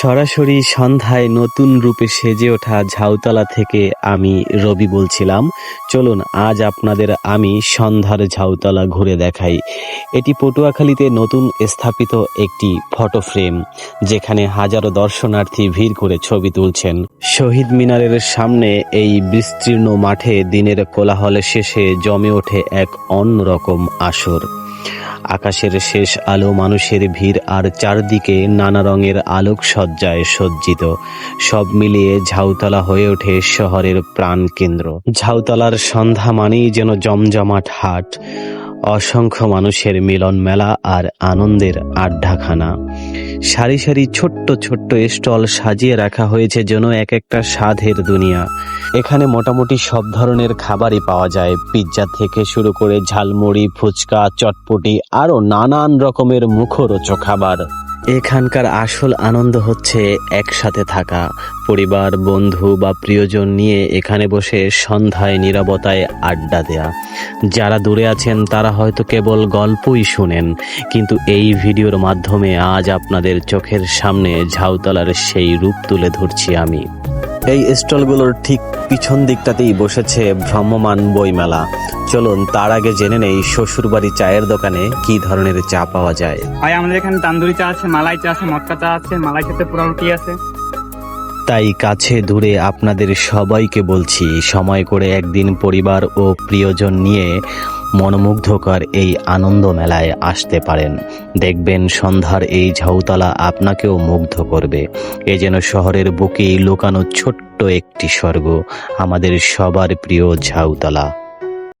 সরাসরি সন্ধ্যায় নতুন রূপে সেজে ওঠা ঝাউতলা থেকে আমি রবি বলছিলাম। চলুন, আজ আপনাদের আমি সন্ধ্যার ঝাউতলা ঘুরে দেখাই। এটি পটুয়াখালীতে নতুন স্থাপিত একটি ফটো ফ্রেম, যেখানে হাজারো দর্শনার্থী ভিড় করে ছবি তুলছেন। শহীদ মিনারের সামনে এই বিস্তীর্ণ মাঠে দিনের কোলাহলের শেষে জমে ওঠে এক অন্যরকম আসর। আকাশের শেষ আলো মানুষের ভিড় আর চারদিকে নানা রঙের আলোক সজ্জায় সজ্জিত। সব মিলিয়ে ঝাউতলা হয়ে ওঠে শহরের প্রাণকেন্দ্র। ঝাউতলার সন্ধ্যা মানেই যেন জমজমাট হাট, অসংখ্য মানুষের মিলন মেলা আর আনন্দের আড্ডাখানা। সারি সারি ছোট্ট ছোট্ট স্টল সাজিয়ে রাখা হয়েছে যেন এক একটা স্বাদের দুনিয়া। এখানে মোটামুটি সব ধরনের খাবারই পাওয়া যায়। পিৎজা থেকে শুরু করে ঝালমুড়ি, ফুচকা, চটপটি, আরও নানান রকমের মুখরোচক খাবার। এখানকার আসল আনন্দ হচ্ছে একসাথে থাকা, পরিবার, বন্ধু বা প্রিয়জন নিয়ে এখানে বসে সন্ধ্যায় নীরবতায় আড্ডা দেয়া। যারা দূরে আছেন, তারা হয়তো কেবল গল্পই শুনেন, কিন্তু এই ভিডিওর মাধ্যমে আজ আপনাদের চোখের সামনে ঝাউতলার সেই রূপ তুলে ধরছি আমি। এই স্টলগুলোর ঠিক পিছন দিকটাতেই বসেছে ভ্রাম্যমান বইমেলা। চলুন, তার আগে জেনে নেই শ্বশুরবাড়ি চায়ের দোকানে কি ধরনের চা পাওয়া যায়। ভাই, আমাদের এখানে তান্দুরি চা আছে, মালাই চা আছে, মটকা চা আছে, মালাই সাথে পোড়া রুটি আছে? তাই কাছে দূরে আপনাদের সবাইকে বলছি, সময় করে একদিন পরিবার ও প্রিয়জন নিয়ে মনোমুগ্ধকর এই আনন্দ মেলায় আসতে পারেন। দেখবেন সন্ধ্যার এই ঝাউতলা আপনাকেও মুগ্ধ করবে। এ যেন শহরের বুকেই লুকানো ছোট্ট একটি স্বর্গ, আমাদের সবার প্রিয় ঝাউতলা।